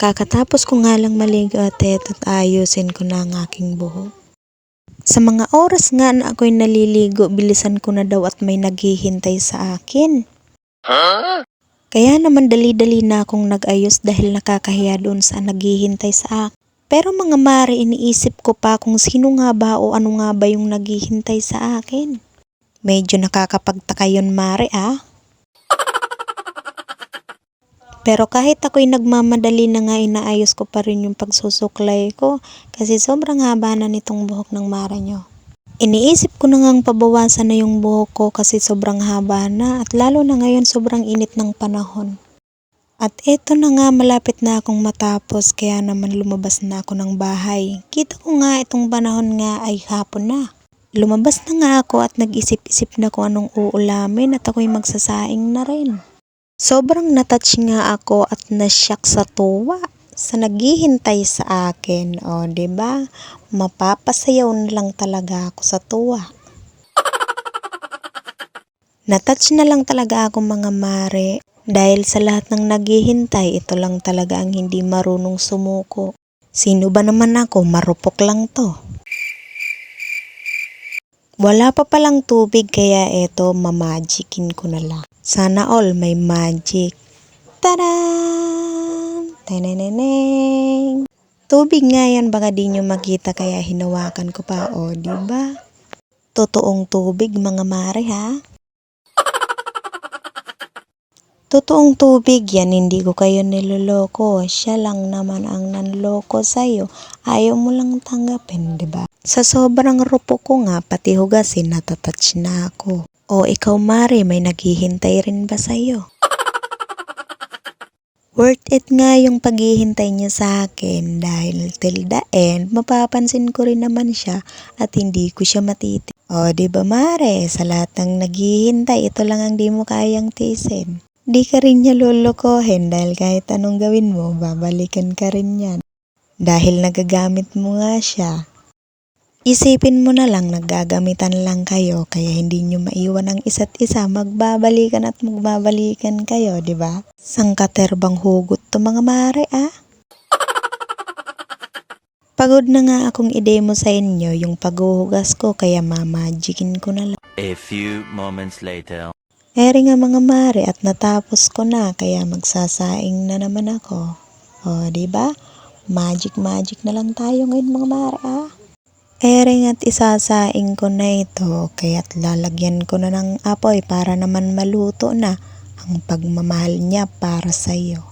Kakatapos ko nga lang maligo at ayusin ko na ang aking buhok. Sa mga oras nga na ako'y naliligo, bilisan ko na daw at may naghihintay sa akin. Kaya naman dali-dali na akong nag-ayos dahil nakakahiya doon sa naghihintay sa akin. Pero mga mare, iniisip ko pa kung sino nga ba o ano nga ba yung naghihintay sa akin. Medyo nakakapagtaka yun mare ah. Pero kahit ako'y nagmamadali na nga inaayos ko pa rin yung pagsusuklay ko kasi sobrang haba na nitong buhok ng mara nyo. Iniisip ko na ngang pabawasan na yung buhok ko kasi sobrang haba na at lalo na ngayon sobrang init ng panahon. At eto na nga malapit na akong matapos kaya naman lumabas na ako ng bahay. Kita ko nga itong panahon nga ay hapon na. Lumabas na nga ako at nag-isip-isip na kung anong uulamin at ako'y magsasaing na rin. Sobrang natouch nga ako at nasyak sa tuwa sa naghihintay sa akin. O, ba? Mapapasayaw na lang talaga ako sa tuwa. Natouch na lang talaga ako mga mare dahil sa lahat ng naghihintay, ito lang talaga ang hindi marunong sumuko. Sino ba naman ako? Marupok lang to. Wala pa palang tubig kaya eto mamagikin ko na lang. Sana all may magic. Taran! Teneneneng! Tubig nga yan baka di nyo makita kaya hinawakan ko pa o, di ba? Totoong tubig mga mare ha? Totoong tubig yan, hindi ko kayo niloloko. Siya lang naman ang nanloko sa'yo. Ayaw mo lang tanggapin, di ba? Sa sobrang rupo ko nga, pati hugasin, natatouch na ako. O ikaw, Mare, may naghihintay rin ba sa'yo? Worth it nga yung paghihintay niya sa akin dahil till the end, mapapansin ko rin naman siya at hindi ko siya matiti. O, di ba Mare, sa lahat ng naghihintay, ito lang ang di mo kayang tisin. Di ka rin niya lulukohin dahil kahit anong gawin mo, babalikan ka rin yan. Dahil nagagamit mo nga siya. Isipin mo na lang naggagamitan lang kayo kaya hindi nyo maiwan ang isa't isa, magbabalikan at magbabalikan kayo, di ba? Sangkaterbang hugot to mga mare ah. Pagod na nga akong i-demo sa inyo yung paghuhugas ko kaya mamagikin ko na lang. A few moments later. Eri nga mga mare at natapos ko na kaya magsasaing na naman ako. O, di ba? Magic magic na lang tayo ngayon mga mare ah. Ering at isasaing ko na ito kaya't lalagyan ko na ng apoy para naman maluto na ang pagmamahal niya para sa iyo.